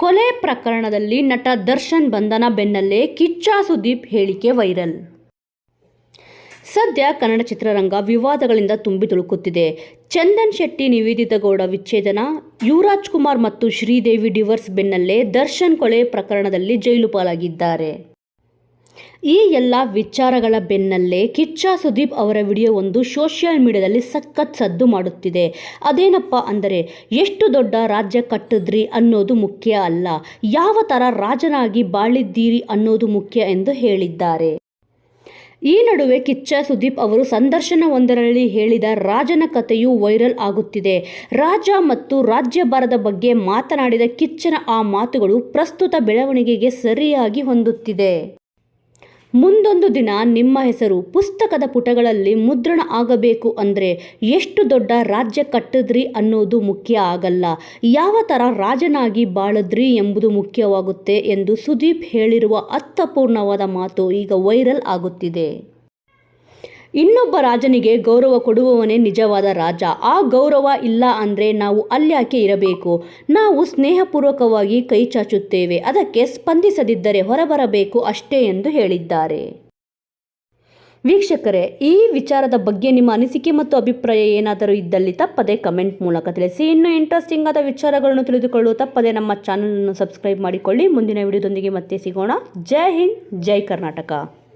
ಕೊಲೆ ಪ್ರಕರಣದಲ್ಲಿ ನಟ ದರ್ಶನ್ ಬಂಧನ ಬೆನ್ನಲ್ಲೇ ಕಿಚ್ಚ ಸುದೀಪ್ ಹೇಳಿಕೆ ವೈರಲ್. ಸದ್ಯ ಕನ್ನಡ ಚಿತ್ರರಂಗ ವಿವಾದಗಳಿಂದ ತುಂಬಿ ತುಳುಕುತ್ತಿದೆ. ಚಂದನ್ ಶೆಟ್ಟಿ, ನಿವೇದಿತ ಗೌಡ ವಿಚ್ಛೇದನ, ಯುವರಾಜ್ ಕುಮಾರ್ ಮತ್ತು ಶ್ರೀದೇವಿ ಡಿವರ್ಸ್ ಬೆನ್ನಲ್ಲೇ ದರ್ಶನ್ ಕೊಲೆ ಪ್ರಕರಣದಲ್ಲಿ ಜೈಲು ಪಾಲಾಗಿದ್ದಾರೆ. ಈ ಎಲ್ಲ ವಿಚಾರಗಳ ಬೆನ್ನಲ್ಲೇ ಕಿಚ್ಚ ಸುದೀಪ್ ಅವರ ವಿಡಿಯೋ ಒಂದು ಸೋಷಿಯಲ್ ಮೀಡಿಯಾದಲ್ಲಿ ಸಖತ್ ಸದ್ದು ಮಾಡುತ್ತಿದೆ. ಅದೇನಪ್ಪ ಅಂದರೆ, ಎಷ್ಟು ದೊಡ್ಡ ರಾಜ್ಯ ಕಟ್ಟಿದ್ರಿ ಅನ್ನೋದು ಮುಖ್ಯ ಅಲ್ಲ, ಯಾವ ಥರ ರಾಜನಾಗಿ ಬಾಳಿದ್ದೀರಿ ಅನ್ನೋದು ಮುಖ್ಯ ಎಂದು ಹೇಳಿದ್ದಾರೆ. ಈ ನಡುವೆ ಕಿಚ್ಚ ಸುದೀಪ್ ಅವರು ಸಂದರ್ಶನವೊಂದರಲ್ಲಿ ಹೇಳಿದ ರಾಜನ ಕಥೆಯು ವೈರಲ್ ಆಗುತ್ತಿದೆ. ರಾಜ ಮತ್ತು ರಾಜ್ಯಭಾರದ ಬಗ್ಗೆ ಮಾತನಾಡಿದ ಕಿಚ್ಚನ ಆ ಮಾತುಗಳು ಪ್ರಸ್ತುತ ಬೆಳವಣಿಗೆಗೆ ಸರಿಯಾಗಿ ಹೊಂದುತ್ತಿದೆ. ಮುಂದೊಂದು ದಿನ ನಿಮ್ಮ ಹೆಸರು ಪುಸ್ತಕದ ಪುಟಗಳಲ್ಲಿ ಮುದ್ರಣ ಆಗಬೇಕು ಅಂದರೆ ಎಷ್ಟು ದೊಡ್ಡ ರಾಜ್ಯ ಕಟ್ಟಿದ್ರಿ ಅನ್ನೋದು ಮುಖ್ಯ ಆಗಲ್ಲ. ಯಾವ ಥರ ರಾಜನಾಗಿ ಬಾಳಿದ್ರಿ ಎಂಬುದು ಮುಖ್ಯವಾಗುತ್ತೆ ಎಂದು ಸುದೀಪ್ ಹೇಳಿರುವ ಅರ್ಥಪೂರ್ಣವಾದ ಮಾತು ಈಗ ವೈರಲ್ ಆಗುತ್ತಿದೆ. ಇನ್ನೊಬ್ಬ ರಾಜನಿಗೆ ಗೌರವ ಕೊಡುವವನೇ ನಿಜವಾದ ರಾಜ. ಆ ಗೌರವ ಇಲ್ಲ ಅಂದರೆ ನಾವು ಅಲ್ಯಾಕೆ ಇರಬೇಕು? ನಾವು ಸ್ನೇಹಪೂರ್ವಕವಾಗಿ ಕೈ ಚಾಚುತ್ತೇವೆ. ಅದಕ್ಕೆ ಸ್ಪಂದಿಸದಿದ್ದರೆ ಹೊರಬರಬೇಕು ಅಷ್ಟೇ ಎಂದು ಹೇಳಿದ್ದಾರೆ. ವೀಕ್ಷಕರೇ, ಈ ವಿಚಾರದ ಬಗ್ಗೆ ನಿಮ್ಮ ಅನಿಸಿಕೆ ಮತ್ತು ಅಭಿಪ್ರಾಯ ಏನಾದರೂ ಇದ್ದಲ್ಲಿ ತಪ್ಪದೆ ಕಮೆಂಟ್ ಮೂಲಕ ತಿಳಿಸಿ. ಇನ್ನೂ ಇಂಟ್ರೆಸ್ಟಿಂಗ್ ಆದ ವಿಚಾರಗಳನ್ನು ತಿಳಿದುಕೊಳ್ಳಲು ತಪ್ಪದೆ ನಮ್ಮ ಚಾನಲನ್ನು ಸಬ್ಸ್ಕ್ರೈಬ್ ಮಾಡಿಕೊಳ್ಳಿ. ಮುಂದಿನ ವಿಡಿಯೋದೊಂದಿಗೆ ಮತ್ತೆ ಸಿಗೋಣ. ಜೈ ಹಿಂದ್, ಜೈ ಕರ್ನಾಟಕ.